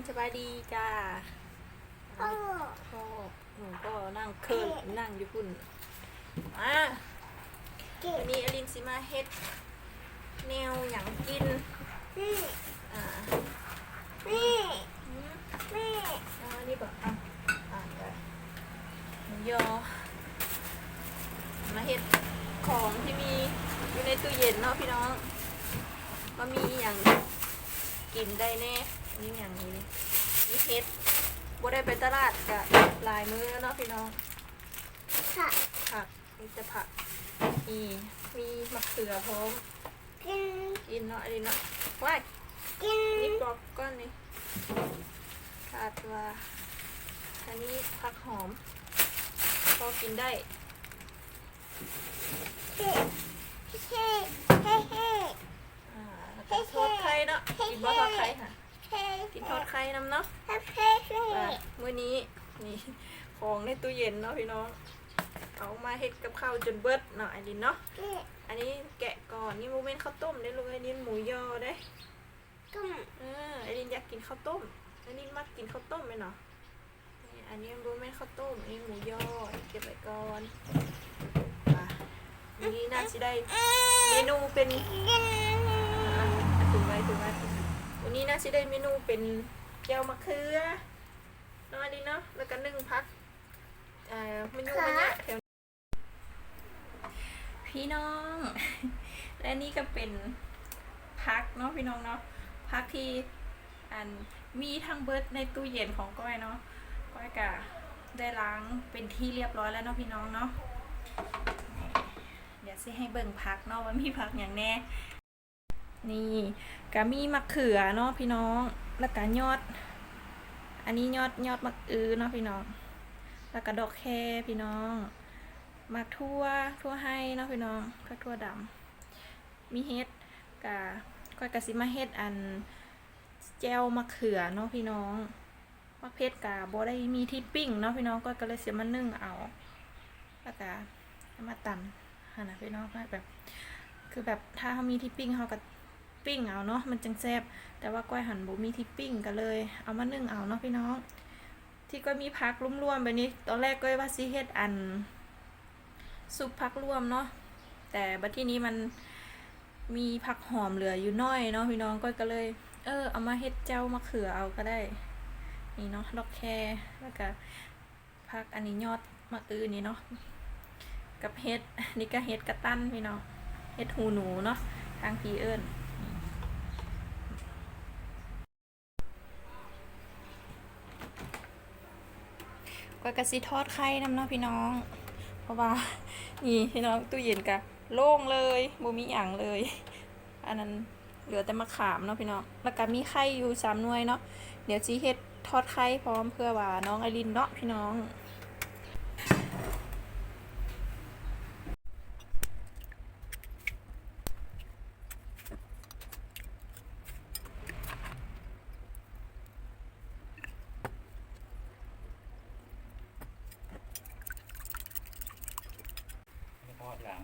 นสบายดีจ้าพ่อพ่อหนูก็นั่งเคิร์นั่งอยู่พุ่นอะวันนี้อลินสิมาเฮ็ด แนวหยังกินนี่อ่านี่นี่อันนี้บอกอะอ่านไปยอมาเฮ็ดของที่มีอยู่ในตู้เย็นเนาะพี่น้องว่ามีอย่างกินได้แน่ นนี่อย่างนี้นี่เฮ็ดบ่ได้ไปตลาดกะหลายมื้อแล้วเนาะพี่น้อง ค่ะผักมีแต่ผักมีมีมะเขือพร้อมกินกินเนาะอันนี้เนาะว้ายกินนี่กรอบก้อนนี่ขาดว่าอันนี้ผักหอม พอกินได้ เฮ้เฮ้เฮ้เฮ้ อ่าแล้วก็ทอดไข่เนาะกินบ่ทอดไข่ค่ะ เฮ้ กินทอดไข่น้ำเนาะ เฮ้เฮ้เฮ้ อะมื้อนี้นี่ของในตู้ เย็นเนาะพี่น้อง เอามาเฮ็ดกับข้าวจนเบิดเนาะอันนี้เนาะ อันนี้แกะก่อนนี่โมเมนต์ข้าวต้มได้ลูกอันนี้หมูยอได้ตุ้มเออไอรินอยากกินข้าวต้มอันนี้มักกินข้าวต้มไหมเนาะนี่อันนี้โมเมนต์ข้าวต้มอันนี้หมูยอเก็บไว้ก่อนอะวันนี้น่าจะได้เมนูเป็นกินอะถึงไว้ถึงไว้วันนี้น่าจะได้เมนูเป็นแก้วมะเขือเนาะอันนี้เนาะแล้วก็นึ่งพักเอ่อเมนูมันเนี่ยแถวพี่น้อง และนี่ก็เป็นพักเนาะพี่น้องเนาะพักที่อันมีทั้งเบิร์ดในตู้เย็นของก้อยเนาะก้อยกะได้ล้างเป็นที่เรียบร้อยแล้วเนาะพี่น้องเนาะเดี๋ยวสิให้เบิ่งพักเนาะว่ามีพักอย่างแน่ นี่ก็มีมะเขือเนาะพี่น้อง แล้วก็ยอด อันนี้ยอดยอดมะอือเนาะพี่น้อง แล้วก็ดอกแคพี่น้องหมักทั่วทั่วให้เนาะพี่น้องก็ทั่วดำมีเฮ็ดกะก้อยกะสิมาเฮ็ดอันแจวมะเขือเนาะพี่น้องมะเพ็ดกะบ่ได้มีที่ปิ้งเนาะพี่น้องก็ก็เลยเสียมานึ่งเอาแล้วก็มาตำหั่นนะพี่น้องก็แบบ คือแบบถ้าเขามีที่ปิ้งเขาก็ปิ้งเอาเนาะมันจังแซ่บแต่ว่าก้อยหันบ่มีที่ปิ้งก็เลย เอามานึ่งเอาเนาะพี่น้อง ที่ก็มีพักรวมๆแบบนี้ ตอนแรกก็ว่าสิเฮ็ดอัน ซุปพักรวมเนาะ แต่บัดที่นี้มันมีผักหอมเหลืออยู่น้อยเนาะพี่น้องก้อยก็เลย เออเอามาเฮ็ดเจ้ามะเขือเอาก็ได้ นี่เนาะดอกแคแล้วก็พักอันนี้ยอดมะอือนี่เนาะกับเฮ็ดนี่ก็เฮ็ดกระตั้นพี่น้องเฮ็ดหูหนูเนาะทางพีเอิญ ก้อยกะซิทอดไข่น้ำเนาะพี่น้อง เพราะว่านี่พี่น้องตู้เย็นกะโล่งเลยบ่มีอย่างเลย อันนั้นเหลือแต่มะขามเนาะพี่น้องแล้วก็มีไข่อยู่สามหน่วยเนาะเดี๋ยวจีเฮ็ดทอดไข่พร้อมเพื่อว่าน้องไอรินเนาะพี่น้อง ไ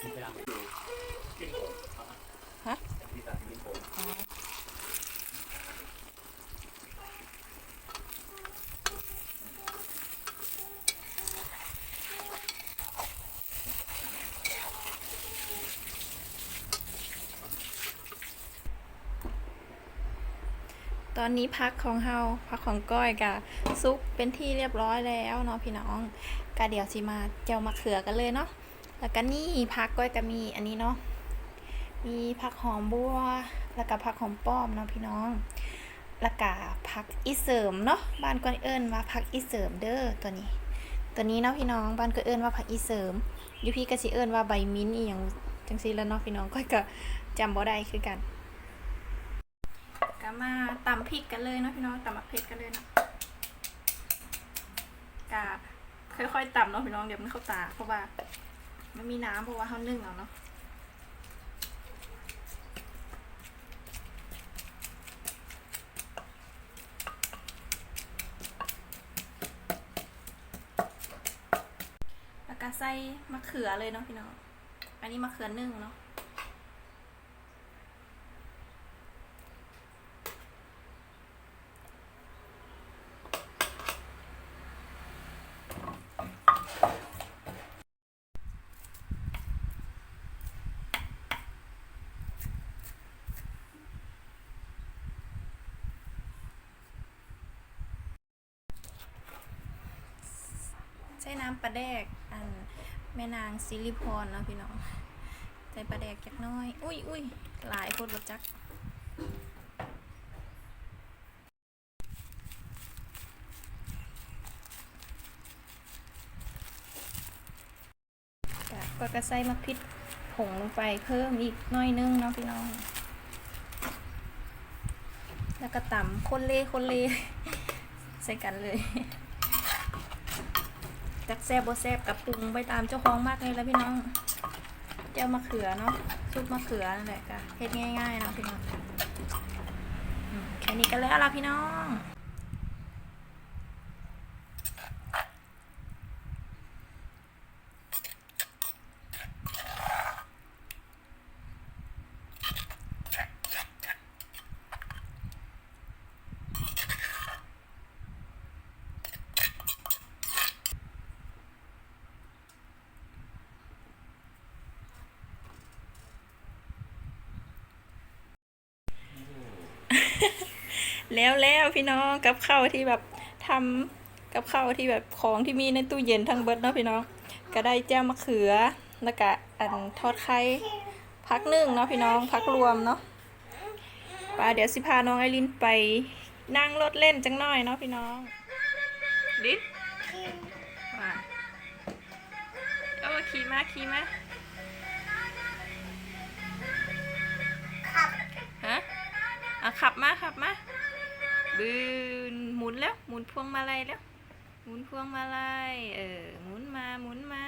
ม่ทอดหลัง ฮะ ตอนนี้พักของเฮาพักของก้อยกะซุปเป็นที่เรียบร้อยแล้วเนาะพี่น้องกะเดี๋ยวสิมาเจียวมะเขือกันเลยเนาะแล้วก็นี่พักก้อยก็มีอันนี้เนาะมีผักหอมบัว แล้วก็ผักหอมป้อมเนาะพี่น้องแล้วก็ผักอีเสริมเนาะบ้านก้อยเอิ้นว่าผักอีเสริมเด้อตัวนี้ ตัวนี้เนาะพี่น้องบ้านก็เอิ้นว่าผักอีเสริมยูพี่ก็สิเอิ้นว่าใบมิ้นท์อีหยังจังซี่แล้วเนาะพี่น้องก้อยก็จำบ่ได้คือกัน ก็มาตำพริกกันเลยเนาะพี่น้องตำมะเผ็ดกันเลยเนาะกะค่อยๆตำเนาะพี่น้องเดี๋ยวมันเข้าตาเพราะว่ามันมีน้ำเพราะว่าเขานึ่งเอาเนาะแล้วก็ใส่มะเขือเลยเนาะพี่น้องอันนี้มะเขือนึ่งเนาะ ส่น้ำปลาแดก อันแม่นางซิลิพรเนาะพี่น้อง ใส่ปลาแดกจักน้อย อุ้ยอุ้ยหลายคนรถจักก็กระใส่มะพริกผงลงไปเพิ่มอีกน้อยนึงเนาะพี่น้อง แล้วก็ตำคนเล่คนเล่ใส่กันเลย จักแซบบ่แซบกับปรุงไปตามเจ้าของมากเลยแล้วพี่น้องเจ้ามะเขือเนาะซุปมะเขือนั่นแหละค่ะเฮ็ดง่ายๆนะพี่น้องแค่นี้ก็แล้วล่ะพี่น้อง แล้วแล้วพี่น้องกับข้าวที่แบบทำกับข้าวที่แบบของที่มีในตู้เย็นทั้งเบิดเนาะพี่น้อง ก็ได้แจ้วมะเขือแล้วก็อันทอดไข่พักนึ่งเนาะพี่น้องพักรวมเนาะป่าเดี๋ยวสิพาน้องไอรินไปนั่งรถเล่นจังหน่อยเนาะพี่น้อง ดินมาเออขี่มาขี่มา อะขับมาขับมาบืนหมุนแล้วหมุนพวงมาลัยแล้ว หมุนพวงมาลัยเออหมุนมาหมุนมา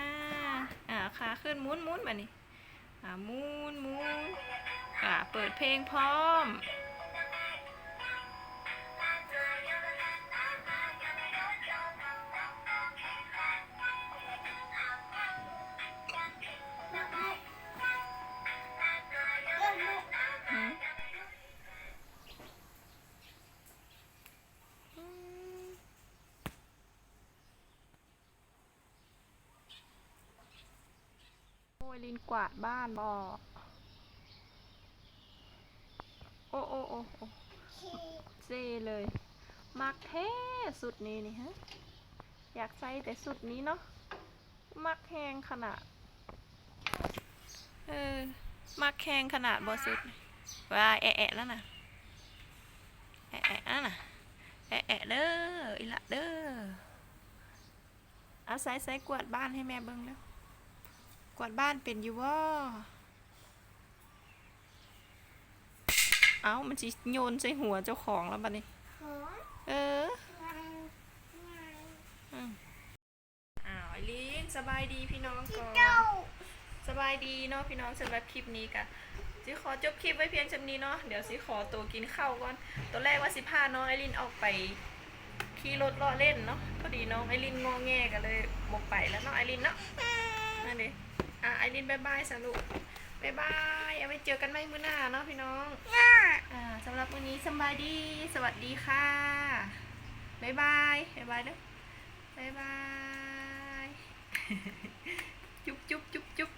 อ่าขาขึ้นหมุนหมุนมานี่อ่าหมุนหมุนอ่าเปิดเพลงพร้อม โอ้ยลินกวาดบ้านบอโอ้โอ้โอ้โอ้เซเลย มักแท้สุดนี้นี่ฮะ อยากใส่แต่สุดนี้เนาะ มักแหงขนาด เออ มักแหงขนาดบอสุดว่าแอะแอะแล้วนะแอะแอะแล้วนะแอะแอะเด้ออีละเด้อเอาใส่ใส่กวาดบ้านให้แม่เบิ่งแล้ว วาดบ้านเป็นอยู่ว่าเอามันสิโยนใส่หัวเจ้าของแล้วบัดนี้หัวเออมันมันอ้าวไอลินสบายดีพี่น้องก่อนเจ้าสบายดีเนาะพี่น้องสำหรับคลิปนี้กะสิขอจบคลิปไว้เพียงจำนี้เนาะเดี๋ยวสิขอตัวกินข้าวก่อนตอนแรกว่าสิพาน้องไอรินออกไปขี่รถเลาะเล่นเนาะพอดีน้องไอรินงอแงกันเลยบกไปแล้วเนาะไอรินเนาะนั่นดิอ่ะไอรินบายบายสรุปบายบายเอาไว้เจอกันใหม่มื้อหน้าเนาะพี่น้องหน้าอ่าสำหรับวันนี้สำบายดี สวัสดีค่ะบายบายบายบายเด้อบายบาย จุ๊บจุ๊บจุ๊บจุ๊บ